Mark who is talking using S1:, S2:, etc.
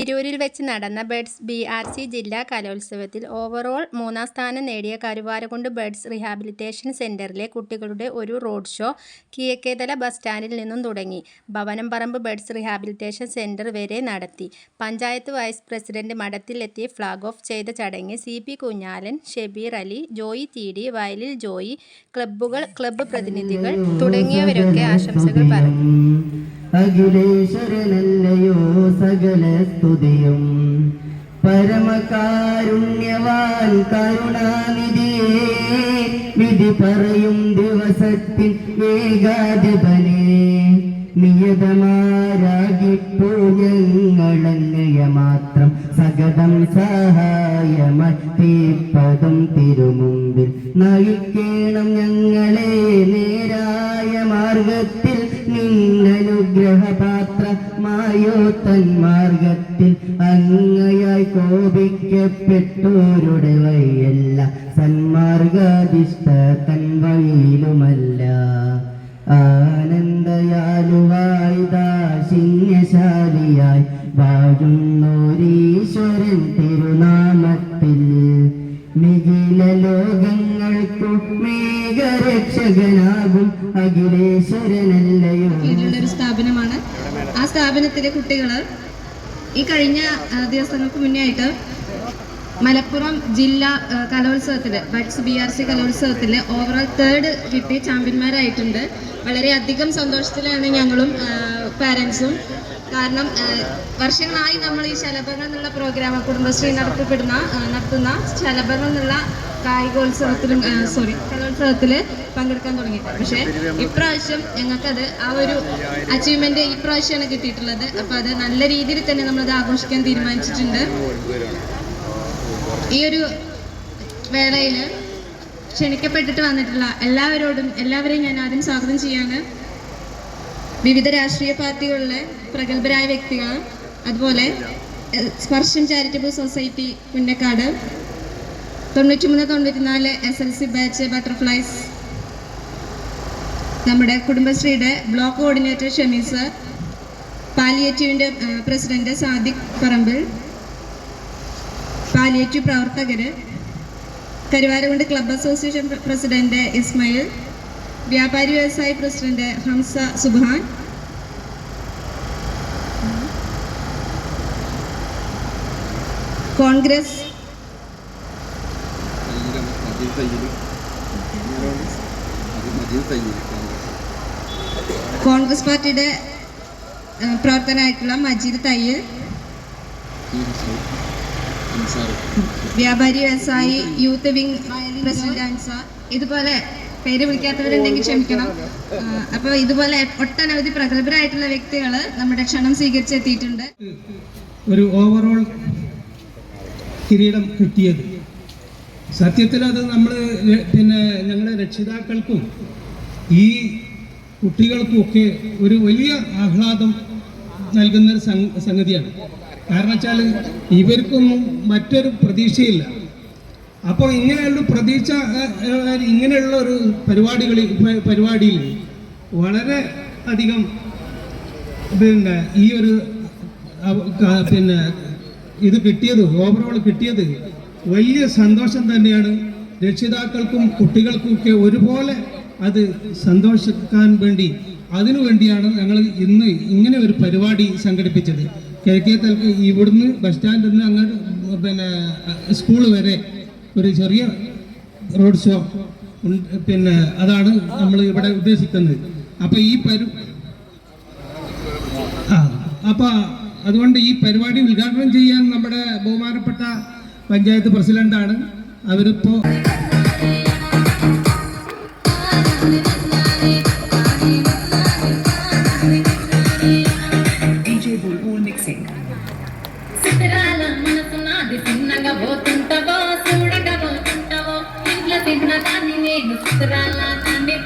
S1: തിരൂരിൽ വെച്ച് നടന്ന ബേഡ്സ് ബി ആർ സി ജില്ലാ കലോത്സവത്തിൽ ഓവറോൾ മൂന്നാം സ്ഥാനം നേടിയ കരുവാരകുണ്ട് ബേഡ്സ് റീഹാബിലിറ്റേഷൻ സെന്ററിലെ കുട്ടികളുടെ ഒരു റോഡ് ഷോ കിഴക്കേതല ബസ് സ്റ്റാൻഡിൽ നിന്നും തുടങ്ങി. ഭവനംപറമ്പ് ബേഡ്സ് റീഹാബിലിറ്റേഷൻ സെന്റർ വരെ നടത്തി. പഞ്ചായത്ത് വൈസ് പ്രസിഡന്റ് മഠത്തിലെത്തി ഫ്ളാഗ് ഓഫ് ചെയ്ത ചടങ്ങിൽ സി പി കുഞ്ഞാലൻ ഷെബീർ അലി ജോയി തീടി വയലിൽ ജോയി ക്ലബ്ബുകൾ ക്ലബ്ബ് പ്രതിനിധികൾ തുടങ്ങിയവരൊക്കെ ആശംസകൾ പറഞ്ഞു.
S2: അഖിലേശ്വരനല്ലയോ സകല സ്തുതിയും. പരമകാരുണ്യവാൻ കരുണാനിധിയേ വിധി പറയും ദിവസത്തിൽ ഏകാധിപനെ. നിയതമാരാകിപ്പോ ഞങ്ങളങ്ങയ മാത്രം സഗതം സഹായമത്തിപ്പതും തിരുമുമ്പിൽ. നയിക്കേണം ഞങ്ങളെ നേരായ മാർഗത്തിൽ നിന്നനുഗ്രഹപാത്രമായോ തന്മാർഗത്തിൽ അങ്ങയായി കോപിക്കപ്പെട്ടോരുടെ വഴിയല്ല സന്മാർഗാധിഷ്ഠ തൻ വഴിയിലുമല്ല. ആനന്ദയാലുവായി മേഘരക്ഷകനാകും അഖിലേശ്വരനല്ലയോ?
S3: ഒരു സ്ഥാപനമാണ്. ആ സ്ഥാപനത്തിലെ കുട്ടികൾ ഈ കഴിഞ്ഞ ദിവസങ്ങൾക്ക് മുന്നേ ആയിട്ട് മലപ്പുറം ജില്ലാ കലോത്സവത്തിൽ ബഡ്സ് ബി ആർ സി കലോത്സവത്തിൽ ഓവറോൾ തേർഡ് കിട്ടി ചാമ്പ്യന്മാരായിട്ടുണ്ട്. വളരെയധികം സന്തോഷത്തിലാണ് ഞങ്ങളും പാരൻസും കാരണം വർഷങ്ങളായി നമ്മൾ ഈ ശലഭങ്ങൾ എന്നുള്ള പ്രോഗ്രാം കുടുംബശ്രീ നടത്തപ്പെടുന്ന നടത്തുന്ന ശലഭങ്ങൾ എന്നുള്ള കായികോത്സവത്തിലും സോറി കലോത്സവത്തിൽ പങ്കെടുക്കാൻ തുടങ്ങിയിട്ട് പക്ഷേ ഇപ്രാവശ്യം ഞങ്ങൾക്കത് ആ ഒരു അച്ചീവ്മെന്റ് ഇപ്രാവശ്യമാണ് പ്രാവശ്യമാണ് കിട്ടിയിട്ടുള്ളത്. അപ്പോൾ അത് നല്ല രീതിയിൽ തന്നെ നമ്മൾ നമ്മളത് ആഘോഷിക്കാൻ തീരുമാനിച്ചിട്ടുണ്ട്. ഈ ഒരു വേളയിൽ ക്ഷണിക്കപ്പെട്ടിട്ട് വന്നിട്ടുള്ള എല്ലാവരോടും എല്ലാവരെയും ഞാൻ ആദ്യം സ്വാഗതം ചെയ്യാണ്. വിവിധ രാഷ്ട്രീയ പാർട്ടികളിലെ പ്രഗത്ഭരായ വ്യക്തികൾ അതുപോലെ സ്പർശം ചാരിറ്റബിൾ സൊസൈറ്റി പുന്നക്കാട് തൊണ്ണൂറ്റിമൂന്ന് തൊണ്ണൂറ്റിനാല് S L C batch butterflies നമ്മുടെ കുടുംബശ്രീയുടെ ബ്ലോക്ക് കോർഡിനേറ്റർ ഷമീസ് പാലിയേറ്റീവിന്റെ പ്രസിഡന്റ് സാദിഖ് പറമ്പിൽ. പാലിയേറ്റീവ് പ്രവർത്തകർ കരുവാരകുണ്ട് ക്ലബ് അസോസിയേഷൻ പ്ര- പ്രസിഡന്റ് ഇസ്മയിൽ. വ്യാപാരി വ്യവസായി പ്രസിഡന്റ് ഹംസ സുബാൻ. കോൺഗ്രസ്
S4: അത് മജീദ്
S3: കോൺഗ്രസ് പാർട്ടിയുടെ പ്രവർത്തനായിട്ടുള്ള പ്രവർത്തനമായിട്ടുള്ള മജീദ് തയ്യൽ. വ്യാപാരി വ്യവസായി യൂത്ത് വിംഗ് പ്രസിഡന്റ് അൻസാർ ഇതുപോലെ പേര് വിളിക്കാത്തവരുണ്ടെങ്കിൽ ക്ഷമിക്കണം. അപ്പൊ അപ്പോൾ ഇതുപോലെ ഒട്ടനവധി പ്രഗത്ഭരായിട്ടുള്ള വ്യക്തികൾ നമ്മുടെ ക്ഷണം സ്വീകരിച്ചെത്തിയിട്ടുണ്ട്.
S5: ഒരു ഓവറോൾ കിരീടം കിട്ടിയത് സത്യത്തിൽ അത് നമ്മൾ പിന്നെ ഞങ്ങളുടെ രക്ഷിതാക്കൾക്കും ഈ കുട്ടികൾക്കും ഒക്കെ ഒരു വലിയ ആഹ്ലാദം നൽകുന്ന ഒരു സംഗതിയാണ്. കാരണം വെച്ചാൽ ഇവർക്കൊന്നും മറ്റൊരു പ്രതീക്ഷയില്ല. അപ്പോൾ ഇങ്ങനെയുള്ള പ്രതീക്ഷ ഇങ്ങനെയുള്ള ഒരു പരിപാടികളിൽ പരിപാടിയിൽ വളരെ അധികം പിന്നെ ഈ ഒരു പിന്നെ ഇത് കിട്ടിയത് ഓവറോൾ കിട്ടിയത് വലിയ സന്തോഷം തന്നെയാണ് രക്ഷിതാക്കൾക്കും കുട്ടികൾക്കുമൊക്കെ ഒരുപോലെ അത് സന്തോഷിക്കാൻ വേണ്ടി അതിനു വേണ്ടിയാണ് ഞങ്ങൾ ഇന്ന് ഇങ്ങനെ ഒരു പരിപാടി സംഘടിപ്പിച്ചത്. കെ കെ തൽക്ക് ഇവിടുന്ന് ബസ് സ്റ്റാൻഡിൽ നിന്ന് അങ്ങോട്ട് പിന്നെ സ്കൂൾ വരെ ഒരു ചെറിയ റോഡ് ഷോ പിന്നെ അതാണ് നമ്മൾ ഇവിടെ ഉദ്ദേശിക്കുന്നത്. അപ്പോൾ ഈ പരി ആ അപ്പൊ അതുകൊണ്ട് ഈ പരിപാടി ഉദ്ഘാടനം ചെയ്യാൻ നമ്മുടെ ബഹുമാനപ്പെട്ട പഞ്ചായത്ത് പ്രസിഡന്റാണ്. അവരിപ്പോ ചിത്രാലി